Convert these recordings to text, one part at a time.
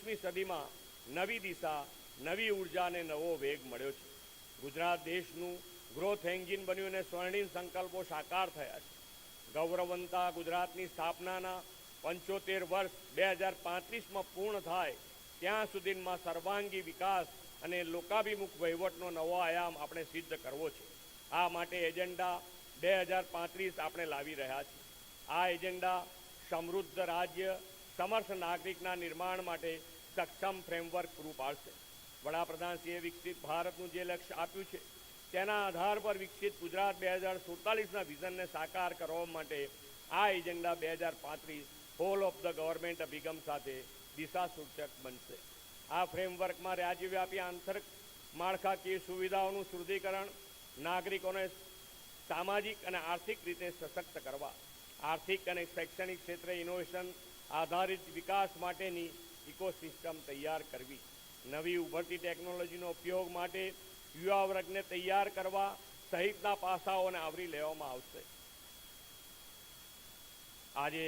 એકવીસમી સદીમાં નવી દિશા, નવી ઊર્જા અને નવો વેગ મળ્યો છે. ગુજરાત દેશનું ગ્રોથ એન્જિન બન્યું અને સ્વર્ણિમ સંકલ્પો સાકાર થયા છે. ગૌરવંતા ગુજરાતની સ્થાપનાના પંચોતેર વર્ષ બે હજાર પાંત્રીસમાં પૂર્ણ થાય, ત્યાં સુધીમાં સર્વાંગી વિકાસ અને લોકાભિમુખ વહીવટનો નવો આયામ આપણે સિદ્ધ કરવો છે. આ માટે એજન્ડા બે હજાર પાંત્રીસ આપણે લાવી રહ્યા છીએ. આ એજન્ડા સમૃદ્ધ રાજ્ય સમર્થ નાગરિકના નિર્માણ માટે સક્ષમ ફ્રેમવર્ક પૂરું પાડશે. વડાપ્રધાનશ્રીએ વિકસિત ભારતનું જે લક્ષ્ય આપ્યું છે, તેના આધાર પર વિકસિત ગુજરાત બે હજાર સુડતાલીસના વિઝનને સાકાર કરવા માટે આ એજન્ડા બે હજાર પાંત્રીસ હોલ ઓફ ધ ગવર્મેન્ટ અભિગમ સાથે દિશા સૂચક બનશે. આ ફ્રેમવર્કમાં રાજ્યવ્યાપી આંતર માળખાકીય સુવિધાઓનું શુદ્ધિકરણ, નાગરિકોને સામાજિક અને આર્થિક રીતે સશક્ત કરવા, આર્થિક અને શૈક્ષણિક ક્ષેત્રે ઇનોવેશન આધારિત વિકાસ માટેની ઇકોસિસ્ટમ તૈયાર કરવી. નવી ઉભરતી ટેકનોલોજીનો ઉપયોગ માટે યુવા વર્ગને તૈયાર કરવા સહિતના પાસાઓને આવરી લેવામાં આવશે. આજે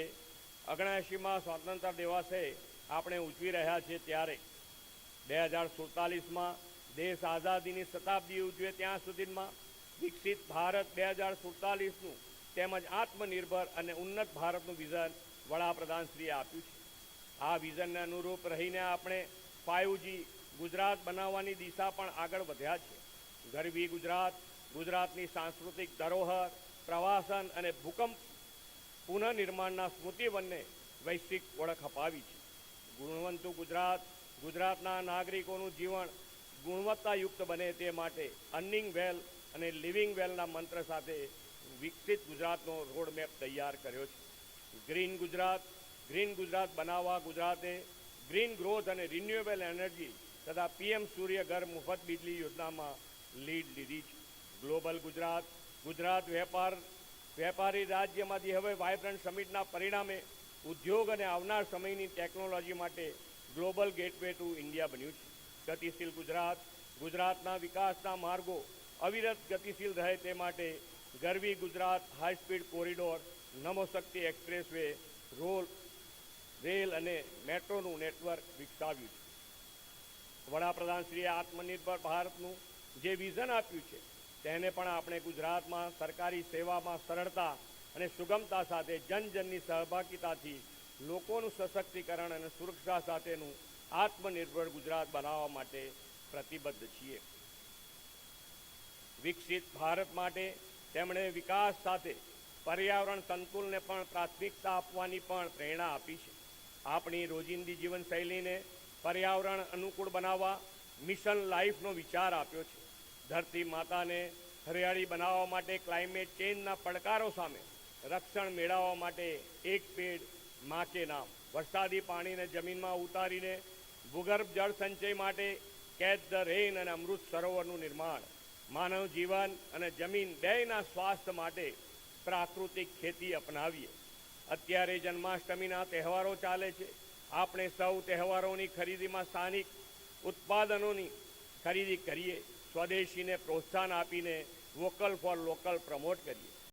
અગણાએંશીમાં સ્વાતંત્ર દિવસે આપણે ઉજવી રહ્યા છીએ ત્યારે બે હજાર સુડતાલીસમાં દેશ આઝાદીની શતાબ્દી ઉજવે ત્યાં સુધીમાં વિકસિત ભારત બે હજાર સુડતાલીસનું તેમજ આત્મનિર્ભર અને ઉન્નત ભારતનું વિઝન વડાપ્રધાનશ્રીએ આપ્યું છે. આ વિઝનને અનુરૂપ રહીને આપણે ફાઇવજી ગુજરાત બનાવવાની દિશા પણ આગળ વધ્યા છે. ગરવી ગુજરાત, ગુજરાતની સાંસ્કૃતિક ધરોહર, પ્રવાસન અને ભૂકંપ પુનઃનિર્માણના સ્મૃતિવનને વૈશ્વિક ઓળખ અપાવી છે. ગુણવંતુ ગુજરાત, ગુજરાતના નાગરિકોનું જીવન ગુણવત્તાયુક્ત બને તે માટે અર્નિંગ વેલ અને લિવિંગ વેલના મંત્ર સાથે વિકસિત ગુજરાતનો રોડમેપ તૈયાર કર્યો છે. ગ્રીન ગુજરાત ગ્રીન ગુજરાત બનાવવા ગુજરાતે ગ્રીન ગ્રોથ અને રિન્યુએબલ એનર્જી તથા પીએમ સૂર્ય ઘર મુફત વીજળી યોજનામાં લીડ લીધી છે. ગ્લોબલ ગુજરાત ગુજરાત વેપાર, વેપારી રાજ્યમાંથી હવે વાયબ્રન્ટ સમિટના પરિણામે ઉદ્યોગ અને આવનાર સમયની ટેકનોલોજી માટે ગ્લોબલ ગેટવે ટુ ઇન્ડિયા બન્યું છે. ગતિશીલ ગુજરાત, ગુજરાતના વિકાસના માર્ગો અવિરત ગતિશીલ રહે તે માટે Garvi Gujarat high speed corridor Namo Shakti expressway role, rail અને મેટ્રોનું નેટવર્ક વિકસાવ્યું છે. વડાપ્રધાનશ્રીએ આત્મનિર્ભર ભારતનું જે વિઝન આપ્યું છે, તેને પણ આપણે ગુજરાતમાં સરકારી સેવામાં સરળતા અને સુગમતા સાથે, જન જનની સહભાગિતાથી, લોકોનું સશક્તિકરણ અને સુરક્ષા સાથેનું આત્મનિર્ભર ગુજરાત બનાવવા માટે પ્રતિબદ્ધ છીએ. વિકસિત ભારત માટે તેમણે વિકાસ સાથે પર્યાવરણ સંતુલને પણ, પ્રાથમિકતા આપવાની પણ પ્રેરણા આપી છે. આપણી રોજિંદી જીવનશૈલીને પર્યાવરણ અનુકૂળ બનાવવા મિશન લાઈફનો વિચાર આપ્યો છે. ધરતી માતાને હરિયાળી બનાવવા માટે ક્લાઇમેટ ચેન્જના પડકારો સામે રક્ષણ મેળવવા માટે એક પેડ મા કે નામ. વરસાદી પાણીને જમીનમાં ઉતારીને ભૂગર્ભ જળ સંચય માટે કેચ ધ રેન અને અમૃત સરોવરનું નિર્માણ. માનવ જીવન અને જમીન બેયના સ્વાસ્થ્ય માટે પ્રાકૃતિક ખેતી અપનાવીએ. અત્યારે જન્માષ્ટમીના તહેવારો ચાલે છે. આપણે સૌ તહેવારોની ખરીદીમાં સ્થાનિક ઉત્પાદનોની ખરીદી કરીએ. સ્વદેશીને પ્રોત્સાહન આપીને વોકલ ફોર લોકલ પ્રમોટ કરીએ.